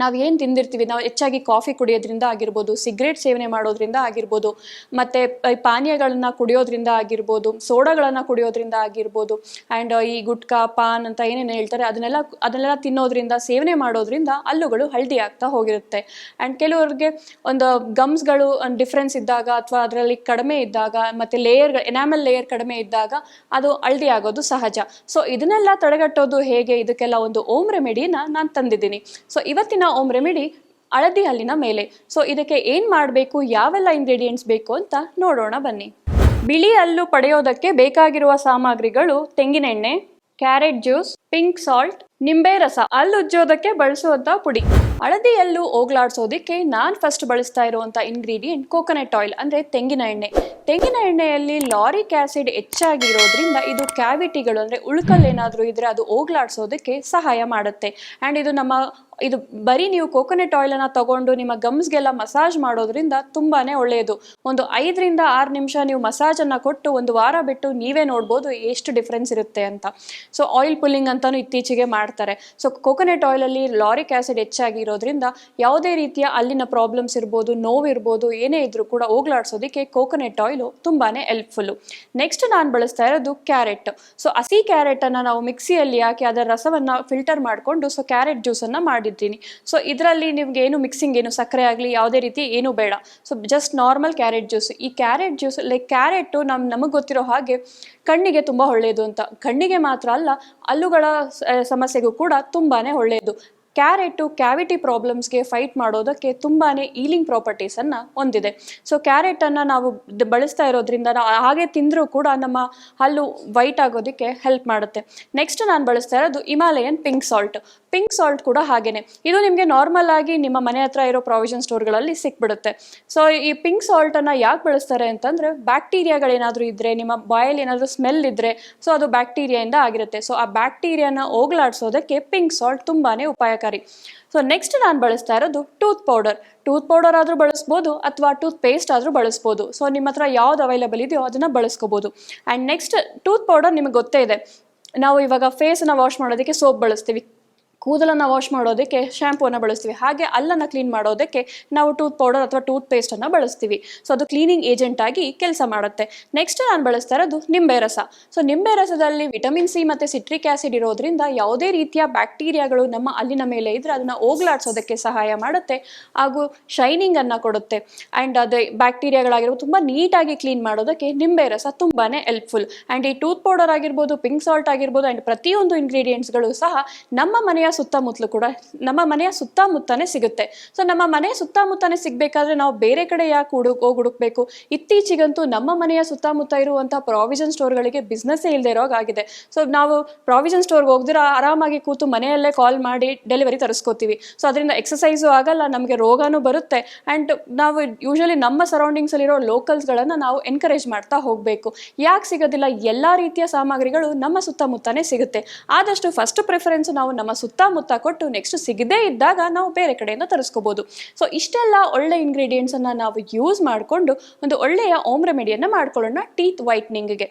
ನಾವು ಏನು ತಿಂದಿರ್ತೀವಿ? ನಾವು ಹೆಚ್ಚಾಗಿ ಕಾಫಿ ಕುಡಿಯೋದ್ರಿಂದ ಆಗಿರ್ಬೋದು ಸಿಗರೇಟ್ ಸೇವನೆ ಮಾಡೋದ್ರಿಂದ ಆಗಿರ್ಬೋದು, ಮತ್ತು ಪಾನೀಯಗಳನ್ನ ಕುಡಿಯೋದ್ರಿಂದ ಆಗಿರ್ಬೋದು, ಸೋಡಾಗಳನ್ನು ಕುಡಿಯೋದ್ರಿಂದ ಆಗಿರ್ಬೋದು ಆ್ಯಂಡ್ ಈ ಗುಟ್ಕಾ, ಪಾನ್ ಅಂತ ಏನೇನು ಹೇಳ್ತಾರೆ, ಅದನ್ನೆಲ್ಲ ಅದನ್ನೆಲ್ಲ ತಿನ್ನೋದ್ರಿಂದ, ಸೇವನೆ ಮಾಡೋದ್ರಿಂದ ಹಲ್ಲುಗಳು ಹಳದಿ ಆಗ್ತಾ ಹೋಗಿರುತ್ತೆ. ಆ್ಯಂಡ್ ಕೆಲವರಿಗೆ ಒಂದು ಗಮ್ಸ್ಗಳು ಡಿಫ್ರೆನ್ಸ್ ಇದ್ದಾಗ ಅಥವಾ ಅದರಲ್ಲಿ ಕಡಿಮೆ ಇದ್ದಾಗ, ಮತ್ತು ಲೇಯರ್ ಎನಾಮಲ್ ಲೇಯರ್ ಕಡಿಮೆ ಇದ್ದಾಗ ಅದು ಹಳದಿ ಆಗೋದು ಸಹಜ. ಸೊ ಇದನ್ನೆಲ್ಲ ತಡೆಗಟ್ಟೋದು ಹೇಗೆ? ಇದಕ್ಕೆಲ್ಲ ಒಂದು ಓಮ್ ರೆಮಿಡಿನ ನಾನು ತಂದಿದ್ದೀನಿ. ಸೊ ಇವತ್ತಿನ ಓಮ್ ರೆಮಿಡಿ ಹಳದಿ ಹಲ್ಲಿನ ಮೇಲೆ. ಸೊ ಇದಕ್ಕೆ ಏನು ಮಾಡಬೇಕು? ಯಾವೆಲ್ಲ ಇಂಗ್ರೀಡಿಯೆಂಟ್ಸ್ ಬೇಕು ಅಂತ ನೋಡೋಣ ಬನ್ನಿ. ಬಿಳಿ ಹಲ್ಲು ಪಡೆಯೋದಕ್ಕೆ ಬೇಕಾಗಿರುವ ಸಾಮಗ್ರಿಗಳು ತೆಂಗಿನೆಣ್ಣೆ ಕ್ಯಾರೆಟ್ ಜ್ಯೂಸ್ ಪಿಂಕ್ ಸಾಲ್ಟ್ ನಿಂಬೆ ರಸ. ಹಲ್ಲು ಉಜ್ಜೋದಕ್ಕೆ ಬಳಸುವಂತ ಪುಡಿ. ಹಳದಿ ಹಲ್ಲು ಹೋಗ್ಲಾಡ್ಸೋದಕ್ಕೆ ನಾನು ಫಸ್ಟ್ ಬಳಸ್ತಾ ಇರುವಂತ ಇಂಗ್ರೀಡಿಯೆಂಟ್ ಕೋಕೋನಟ್ ಆಯಿಲ್ ಅಂದ್ರೆ ತೆಂಗಿನ ಎಣ್ಣೆ. ತೆಂಗಿನ ಎಣ್ಣೆಯಲ್ಲಿ ಲಾರಿಕ್ ಆಸಿಡ್ ಹೆಚ್ಚಾಗಿರೋದ್ರಿಂದ ಇದು ಕ್ಯಾವಿಟಿಗಳು ಅಂದ್ರೆ ಉಳ್ಕಲ್ ಏನಾದರೂ ಇದ್ರೆ ಅದು ಹೋಗ್ಲಾಡ್ಸೋದಕ್ಕೆ ಸಹಾಯ ಮಾಡುತ್ತೆ. ಆ್ಯಂಡ್ ಇದು ನಮ್ಮ, ಇದು ಬರೀ ನೀವು ಕೋಕೋನಟ್ ಆಯಿಲನ್ನು ತಗೊಂಡು ನಿಮ್ಮ ಗಮ್ಸ್ಗೆಲ್ಲ ಮಸಾಜ್ ಮಾಡೋದ್ರಿಂದ ತುಂಬಾನೇ ಒಳ್ಳೆಯದು ಒಂದು ಐದರಿಂದ ಆರು ನಿಮಿಷ ನೀವು ಮಸಾಜನ್ನು ಕೊಟ್ಟು ಒಂದು ವಾರ ಬಿಟ್ಟು ನೀವೇ ನೋಡ್ಬೋದು ಎಷ್ಟು ಡಿಫ್ರೆನ್ಸ್ ಇರುತ್ತೆ ಅಂತ. ಸೊ ಆಯಿಲ್ ಪುಲ್ಲಿಂಗ್ ಅಂತಲೂ ಇತ್ತೀಚೆಗೆ ಮಾಡ್ತಾರೆ. ಸೊ ಕೋಕೋನಟ್ ಆಯಿಲಲ್ಲಿ ಲಾರಿಕ್ ಆಸಿಡ್ ಹೆಚ್ಚಾಗಿರೋದ್ರಿಂದ ಯಾವುದೇ ರೀತಿಯ ಅಲ್ಲಿನ ಪ್ರಾಬ್ಲಮ್ಸ್ ಇರ್ಬೋದು, ನೋವು ಇರ್ಬೋದು, ಏನೇ ಇದ್ರೂ ಕೂಡ ಹೋಗ್ಲಾಡ್ಸೋದಕ್ಕೆ ಕೋಕೋನೆಟ್ ಆಯಿಲು ತುಂಬಾನೇ ಹೆಲ್ಪ್ಫುಲ್ಲು ನೆಕ್ಸ್ಟ್ ನಾನು ಬಳಸ್ತಾ ಇರೋದು ಕ್ಯಾರೆಟ್ ಸೊ ಹಸಿ ಕ್ಯಾರೆಟನ್ನು ನಾವು ಮಿಕ್ಸಿಯಲ್ಲಿ ಹಾಕಿ ಅದರ ರಸವನ್ನು ಫಿಲ್ಟರ್ ಮಾಡಿಕೊಂಡು ಸೊ ಕ್ಯಾರೆಟ್ ಜ್ಯೂಸನ್ನು ಮಾಡಿದ್ದೀನಿ ಸೊ ಇದರಲ್ಲಿ ನಿಮ್ಗೆ ಏನು ಮಿಕ್ಸಿಂಗ್ ಏನು ಸಕ್ಕರೆ ಆಗಲಿ, ಯಾವುದೇ ರೀತಿ ಏನು ಬೇಡ. So just normal carrot juice ಈ ಕ್ಯಾರೆಟ್ ಜ್ಯೂಸ್ ಲೈಕ್ ಕ್ಯಾರೆಟು ನಮ್, ನಮಗೆ ಗೊತ್ತಿರೋ ಹಾಗೆ ಕಣ್ಣಿಗೆ ತುಂಬ ಒಳ್ಳೆಯದು ಅಂತ. ಕಣ್ಣಿಗೆ ಮಾತ್ರ ಅಲ್ಲ ಹಲ್ಲುಗಳ ಸಮಸ್ಯೆಗೂ ಕೂಡ ತುಂಬಾನೇ ಒಳ್ಳೆಯದು ಕ್ಯಾರೆಟು ಕ್ಯಾವಿಟಿ ಪ್ರಾಬ್ಲಮ್ಸ್ಗೆ ಫೈಟ್ ಮಾಡೋದಕ್ಕೆ ತುಂಬಾ ಈಲಿಂಗ್ ಪ್ರಾಪರ್ಟೀಸನ್ನು ಹೊಂದಿದೆ. ಸೊ ಕ್ಯಾರೆಟನ್ನು ನಾವು ಬಳಸ್ತಾ ಇರೋದ್ರಿಂದ ಹಾಗೆ ತಿಂದರೂ ಕೂಡ ನಮ್ಮ ಹಲ್ಲು ವೈಟ್ ಆಗೋದಕ್ಕೆ ಹೆಲ್ಪ್ ಮಾಡುತ್ತೆ. ನೆಕ್ಸ್ಟ್ ನಾನು ಬಳಸ್ತಾ ಇರೋದು Himalayan pink salt pink salt ಕೂಡ ಹಾಗೇನೆ. ಇದು ನಿಮಗೆ ನಾರ್ಮಲ್ ಆಗಿ ನಿಮ್ಮ ಮನೆ ಹತ್ರ ಇರೋ ಪ್ರಾವಿಷನ್ ಸ್ಟೋರ್ಗಳಲ್ಲಿ ಸಿಕ್ಬಿಡುತ್ತೆ. ಸೊ ಈ ಪಿಂಕ್ ಸಾಲ್ಟನ್ನು ಯಾಕೆ ಬಳಸ್ತಾರೆ ಅಂತಂದರೆ ಬ್ಯಾಕ್ಟೀರಿಯಾಗಳೇನಾದರೂ ಇದ್ದರೆ ನಿಮ್ಮ ಬಾಯಲ್ಲಿ ಏನಾದರೂ ಸ್ಮೆಲ್ ಇದ್ದರೆ ಸೊ ಅದು ಬ್ಯಾಕ್ಟೀರಿಯಾಯಿಂದ ಆಗಿರುತ್ತೆ. ಸೊ ಆ ಬ್ಯಾಕ್ಟೀರಿಯಾನ ಹೋಗ್ಲಾಡ್ಸೋದಕ್ಕೆ ಪಿಂಕ್ ಸಾಲ್ಟ್ ತುಂಬಾ ಉಪಾಯಕಾರಿ ಸೊ ನೆಕ್ಸ್ಟ್ ನಾನು ಬಳಸ್ತಾ ಇರೋದು ಟೂತ್ ಪೌಡರ್ ಟೂತ್ ಪೌಡರ್ ಆದರೂ ಬಳಸ್ಬೋದು ಅಥವಾ ಟೂತ್ ಪೇಸ್ಟ್ ಆದರೂ ಬಳಸ್ಬೋದು. ಸೊ ನಿಮ್ಮ ಹತ್ರ ಯಾವ್ದು ಅವೈಲೇಬಲ್ ಇದೆಯೋ ಅದನ್ನು ಬಳಸ್ಕೋಬೋದು. ಆ್ಯಂಡ್ ನೆಕ್ಸ್ಟ್ ಟೂತ್ ಪೌಡರ್ ನಿಮಗೆ ಗೊತ್ತೇ ಇದೆ. ನಾವು ಇವಾಗ ಫೇಸನ್ನು ವಾಶ್ ಮಾಡೋದಕ್ಕೆ ಸೋಪ್ ಬಳಸ್ತೀವಿ. ಕೂದಲನ್ನು ವಾಶ್ ಮಾಡೋದಕ್ಕೆ ಶ್ಯಾಂಪೂನ ಬಳಸ್ತೀವಿ. ಹಾಗೆ ಅಲ್ಲನ್ನು ಕ್ಲೀನ್ ಮಾಡೋದಕ್ಕೆ ನಾವು ಟೂತ್ ಪೌಡರ್ ಅಥವಾ ಟೂತ್ ಪೇಸ್ಟನ್ನು ಬಳಸ್ತೀವಿ. ಸೊ ಅದು ಕ್ಲೀನಿಂಗ್ ಏಜೆಂಟ್ ಆಗಿ ಕೆಲಸ ಮಾಡುತ್ತೆ. ನೆಕ್ಸ್ಟ್ ನಾನು ಬಳಸ್ತಾ ಇರೋದು ನಿಂಬೆ ರಸ. ಸೊ ನಿಂಬೆ ರಸದಲ್ಲಿ ವಿಟಮಿನ್ ಸಿ ಮತ್ತು ಸಿಟ್ರಿಕ್ ಆಸಿಡ್ ಇರೋದ್ರಿಂದ ಯಾವುದೇ ರೀತಿಯ ಬ್ಯಾಕ್ಟೀರಿಯಾಗಳು ನಮ್ಮ ಅಲ್ಲಿನ ಮೇಲೆ ಇದ್ದರೆ ಅದನ್ನು ಹೋಗ್ಲಾಡ್ಸೋದಕ್ಕೆ ಸಹಾಯ ಮಾಡುತ್ತೆ ಹಾಗೂ ಶೈನಿಂಗ್ ಅನ್ನ ಕೊಡುತ್ತೆ. ಆ್ಯಂಡ್ ಅದೇ ಬ್ಯಾಕ್ಟೀರಿಯಾಗಳಾಗಿರ್ಬೋದು ತುಂಬ ನೀಟಾಗಿ ಕ್ಲೀನ್ ಮಾಡೋದಕ್ಕೆ ನಿಂಬೆ ರಸ ತುಂಬಾ ಹೆಲ್ಪ್ಫುಲ್ ಆ್ಯಂಡ್ ಈ ಟೂತ್ ಪೌಡರ್ ಆಗಿರ್ಬೋದು ಪಿಂಕ್ ಸಾಲ್ಟ್ ಆಗಿರ್ಬೋದು ಆ್ಯಂಡ್ ಪ್ರತಿಯೊಂದು ಇಂಗ್ರೀಡಿಯೆಂಟ್ಸ್ಗಳು ಸಹ ನಮ್ಮ ಮನೆಯ ಸುತ್ತಮುತ್ತಲು ಕೂಡ ನಮ್ಮ ಮನೆಯ ಸುತ್ತಮುತ್ತನೇ ಸಿಗುತ್ತೆ. ಸೊ ನಮ್ಮ ಮನೆಯ ಸುತ್ತಮುತ್ತನೇ ಸಿಗಬೇಕಾದ್ರೆ ನಾವು ಬೇರೆ ಕಡೆ ಯಾಕೆ ಹುಡುಕ್ ಹೋಗಿ ಹುಡುಕ್ಬೇಕು ಇತ್ತೀಚೆಗಂತೂ ನಮ್ಮ ಮನೆಯ ಸುತ್ತಮುತ್ತ ಇರುವಂತಹ ಪ್ರಾವಿಷನ್ ಸ್ಟೋರ್ಗಳಿಗೆ ಬಿಸ್ನೆಸ್ಸೇ ಇಲ್ಲದೆ ಇರೋಗಾಗಿದೆ. ಸೊ ನಾವು ಪ್ರಾವಿಷನ್ ಸ್ಟೋರ್ಗೆ ಹೋಗಿದ್ರೆ ಆರಾಮಾಗಿ ಕೂತು ಮನೆಯಲ್ಲೇ ಕಾಲ್ ಮಾಡಿ ಡೆಲಿವರಿ ತರಿಸ್ಕೋತೀವಿ. ಸೊ ಅದರಿಂದ ಎಕ್ಸಸೈಸು ಆಗಲ್ಲ, ನಮಗೆ ರೋಗನೂ ಬರುತ್ತೆ. ಆ್ಯಂಡ್ ನಾವು ಯೂಶಲಿ ನಮ್ಮ ಸರೌಂಡಿಂಗ್ಸಲ್ಲಿರೋ ಲೋಕಲ್ಸ್ಗಳನ್ನು ನಾವು ಎನ್ಕರೇಜ್ ಮಾಡ್ತಾ ಹೋಗಬೇಕು. ಯಾಕೆ ಸಿಗೋದಿಲ್ಲ? ಎಲ್ಲ ರೀತಿಯ ಸಾಮಗ್ರಿಗಳು ನಮ್ಮ ಸುತ್ತಮುತ್ತನೇ ಸಿಗುತ್ತೆ. ಆದಷ್ಟು ಫಸ್ಟ್ ಪ್ರಿಫರೆನ್ಸ್ ನಾವು ನಮ್ಮ ಸುತ್ತಮುತ್ತ ಕೊಟ್ಟು ನೆಕ್ಸ್ಟ್ ಸಿಗದೇ ಇದ್ದಾಗ ನಾವು ಬೇರೆ ಕಡೆಯಿಂದ ತರಿಸ್ಕೋಬಹುದು ಸೊ ಇಷ್ಟೆಲ್ಲ ಒಳ್ಳೆ ಇಂಗ್ರೀಡಿಯೆಂಟ್ಸನ್ನು ನಾವು ಯೂಸ್ ಮಾಡಿಕೊಂಡು ಒಂದು ಒಳ್ಳೆಯ ಓಮ್ ರೆಮಿಡಿಯನ್ನು ಮಾಡ್ಕೊಳ್ಳೋಣ ಟೀತ್ ವೈಟ್ನಿಂಗ್ಗೆ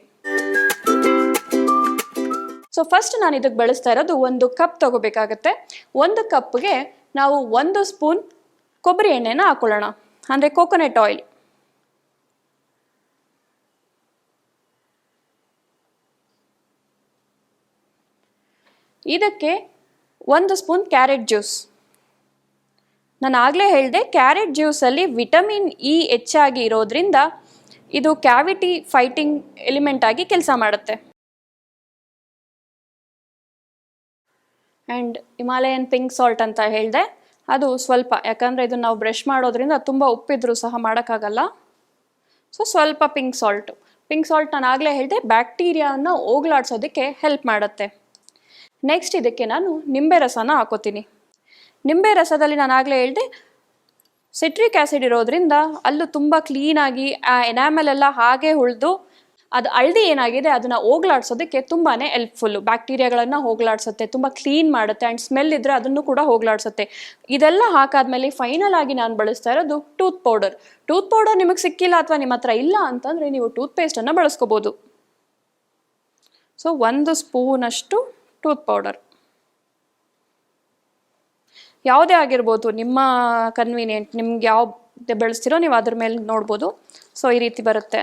ಸೊ ಫಸ್ಟ್ ನಾನು ಇದಕ್ಕೆ ಬಳಸ್ತಾ ಇರೋದು ಒಂದು ಕಪ್ ತಗೋಬೇಕಾಗತ್ತೆ. ಒಂದು ಕಪ್ಗೆ ನಾವು ಒಂದು ಸ್ಪೂನ್ ಕೊಬ್ಬರಿ ಎಣ್ಣೆನ ಹಾಕೊಳ್ಳೋಣ. ಅಂದರೆ ಕೋಕೋನಟ್ ಆಯಿಲ್ ಇದಕ್ಕೆ ಒಂದು ಸ್ಪೂನ್ ಕ್ಯಾರೆಟ್ ಜ್ಯೂಸ್. ನಾನು ಆಗಲೇ ಹೇಳಿದೆ, ಕ್ಯಾರೆಟ್ ಜ್ಯೂಸಲ್ಲಿ ವಿಟಮಿನ್ ಇ ಹೆಚ್ಚಾಗಿ ಇರೋದ್ರಿಂದ ಇದು ಕ್ಯಾವಿಟಿ ಫೈಟಿಂಗ್ ಎಲಿಮೆಂಟ್ ಆಗಿ ಕೆಲಸ ಮಾಡುತ್ತೆ. ಆ್ಯಂಡ್ ಹಿಮಾಲಯನ್ ಪಿಂಕ್ ಸಾಲ್ಟ್ ಅಂತ ಹೇಳಿದೆ, ಅದು ಸ್ವಲ್ಪ, ಯಾಕಂದರೆ ಇದು ನಾವು ಬ್ರಷ್ ಮಾಡೋದ್ರಿಂದ ತುಂಬ ಉಪ್ಪಿದ್ರೂ ಸಹ ಮಾಡೋಕ್ಕಾಗಲ್ಲ. ಸೊ, ಸ್ವಲ್ಪ ಪಿಂಕ್ ಸಾಲ್ಟು. ಪಿಂಕ್ ಸಾಲ್ಟ್ ನಾನು ಆಗಲೇ ಹೇಳಿದೆ, ಬ್ಯಾಕ್ಟೀರಿಯಾನ ಹೋಗ್ಲಾಡ್ಸೋದಕ್ಕೆ ಹೆಲ್ಪ್ ಮಾಡುತ್ತೆ. ನೆಕ್ಸ್ಟ್ ಇದಕ್ಕೆ ನಾನು ನಿಂಬೆ ರಸನ ಹಾಕೋತೀನಿ. ನಿಂಬೆ ರಸದಲ್ಲಿ ನಾನು ಆಗಲೇ ಹೇಳಿದೆ ಸಿಟ್ರಿಕ್ ಆ್ಯಸಿಡ್ ಇರೋದ್ರಿಂದ ಅಲ್ಲೂ ತುಂಬ ಕ್ಲೀನಾಗಿ ಆ ಎನಾಮೆಲ್ ಎಲ್ಲ ಹಾಗೆ ಉಳಿದು ಅದು ಹಳ್ದಿ ಏನಾಗಿದೆ ಅದನ್ನು ಹೋಗ್ಲಾಡ್ಸೋದಕ್ಕೆ ತುಂಬಾ ಹೆಲ್ಪ್ಫುಲ್ಲು ಬ್ಯಾಕ್ಟೀರಿಯಾಗಳನ್ನು ಹೋಗ್ಲಾಡ್ಸುತ್ತೆ, ತುಂಬ ಕ್ಲೀನ್ ಮಾಡುತ್ತೆ ಆ್ಯಂಡ್ ಸ್ಮೆಲ್ ಇದ್ದರೆ ಅದನ್ನು ಕೂಡ ಹೋಗ್ಲಾಡ್ಸುತ್ತೆ. ಇದೆಲ್ಲ ಹಾಕಾದ್ಮೇಲೆ ಫೈನಲ್ ಆಗಿ ನಾನು ಬಳಸ್ತಾ ಇರೋದು ಟೂತ್ ಪೌಡರ್ ಟೂತ್ ಪೌಡರ್ ನಿಮಗೆ ಸಿಕ್ಕಿಲ್ಲ ಅಥವಾ ನಿಮ್ಮ ಹತ್ರ ಇಲ್ಲ ಅಂತಂದರೆ ನೀವು ಟೂತ್ ಪೇಸ್ಟನ್ನು ಬಳಸ್ಕೋಬೋದು. ಸೊ ಒಂದು ಸ್ಪೂನಷ್ಟು ಟೂತ್ ಪೌಡರ್. ಯಾವುದೇ ಆಗಿರ್ಬೋದು, ನಿಮ್ಮ ಕನ್ವೀನಿಯೆಂಟ್ ನಿಮ್ಗೆ ಯಾವ ಬೆಳೆಸ್ತಿರೋ ನೀವು ಅದ್ರ ಮೇಲೆ ನೋಡ್ಬೋದು. ಸೊ ಈ ರೀತಿ ಬರುತ್ತೆ.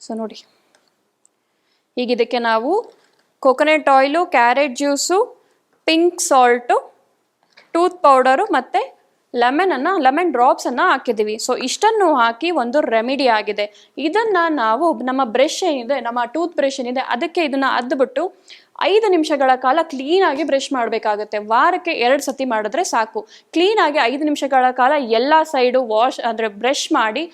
ಸೊ ನೋಡಿ. ಈಗ ಇದಕ್ಕೆ ನಾವು coconut oil carrot juice pink salt tooth powder ಮತ್ತು ಲೆಮನನ್ನು, ಲೆಮನ್ ಡ್ರಾಪ್ಸನ್ನು ಹಾಕಿದ್ದೀವಿ. ಸೊ ಇಷ್ಟನ್ನು ಹಾಕಿ ಒಂದು ರೆಮಿಡಿ ಆಗಿದೆ. ಇದನ್ನು ನಾವು ನಮ್ಮ ಬ್ರಷ್ ಏನಿದೆ, ನಮ್ಮ ಟೂತ್ ಬ್ರಷ್ ಏನಿದೆ, ಅದಕ್ಕೆ ಇದನ್ನು ಅದ್ಬಿಟ್ಟು ಐದು ನಿಮಿಷಗಳ ಕಾಲ ಕ್ಲೀನಾಗಿ ಬ್ರಷ್ ಮಾಡಬೇಕಾಗುತ್ತೆ. ವಾರಕ್ಕೆ ಎರಡು ಸತಿ ಮಾಡಿದ್ರೆ ಸಾಕು. ಕ್ಲೀನಾಗಿ ಐದು ನಿಮಿಷಗಳ ಕಾಲ ಎಲ್ಲ ಸೈಡು ವಾಶ್ ಅಂದರೆ ಬ್ರಷ್ ಮಾಡಿ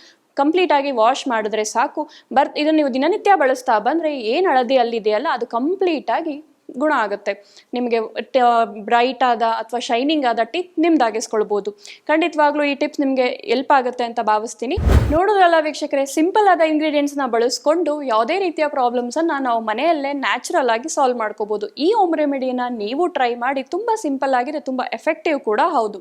ಕಂಪ್ಲೀಟಾಗಿ ವಾಶ್ ಮಾಡಿದ್ರೆ ಸಾಕು. ಬರ್, ಇದನ್ನು ನೀವು ದಿನನಿತ್ಯ ಬಳಸ್ತಾ ಬಂದರೆ ಏನು ಹಳದಿ ಅಲ್ಲಿದೆಯಲ್ಲ, ಅದು ಕಂಪ್ಲೀಟಾಗಿ ಗುಣ ಆಗುತ್ತೆ. ನಿಮಗೆ ಬ್ರೈಟ್ ಆದ ಅಥವಾ ಶೈನಿಂಗ್ ಆದ ಟಿಪ್ ನಿಮ್ದಾಗಿಸ್ಕೊಳ್ಬೋದು. ಖಂಡಿತವಾಗ್ಲೂ ಈ ಟಿಪ್ಸ್ ನಿಮಗೆ ಎಲ್ಪ್ ಆಗುತ್ತೆ ಅಂತ ಭಾವಿಸ್ತೀನಿ. ನೋಡೋದ್ರಲ್ಲ ವೀಕ್ಷಕರೇ ಸಿಂಪಲ್ ಆದ ಇಂಗ್ರೀಡಿಯೆಂಟ್ಸ್ನ ಬಳಸ್ಕೊಂಡು ಯಾವುದೇ ರೀತಿಯ ಪ್ರಾಬ್ಲಮ್ಸನ್ನು ನಾವು ಮನೆಯಲ್ಲೇ ನ್ಯಾಚುರಲ್ ಆಗಿ ಸಾಲ್ವ್ ಮಾಡ್ಕೋಬೋದು. ಈ ಹೋಮ್ ರೆಮಿಡಿಯನ್ನು ನೀವು ಟ್ರೈ ಮಾಡಿ ತುಂಬ ಸಿಂಪಲ್ ಆಗಿದೆ ತುಂಬ ಎಫೆಕ್ಟಿವ್ ಕೂಡ ಹೌದು.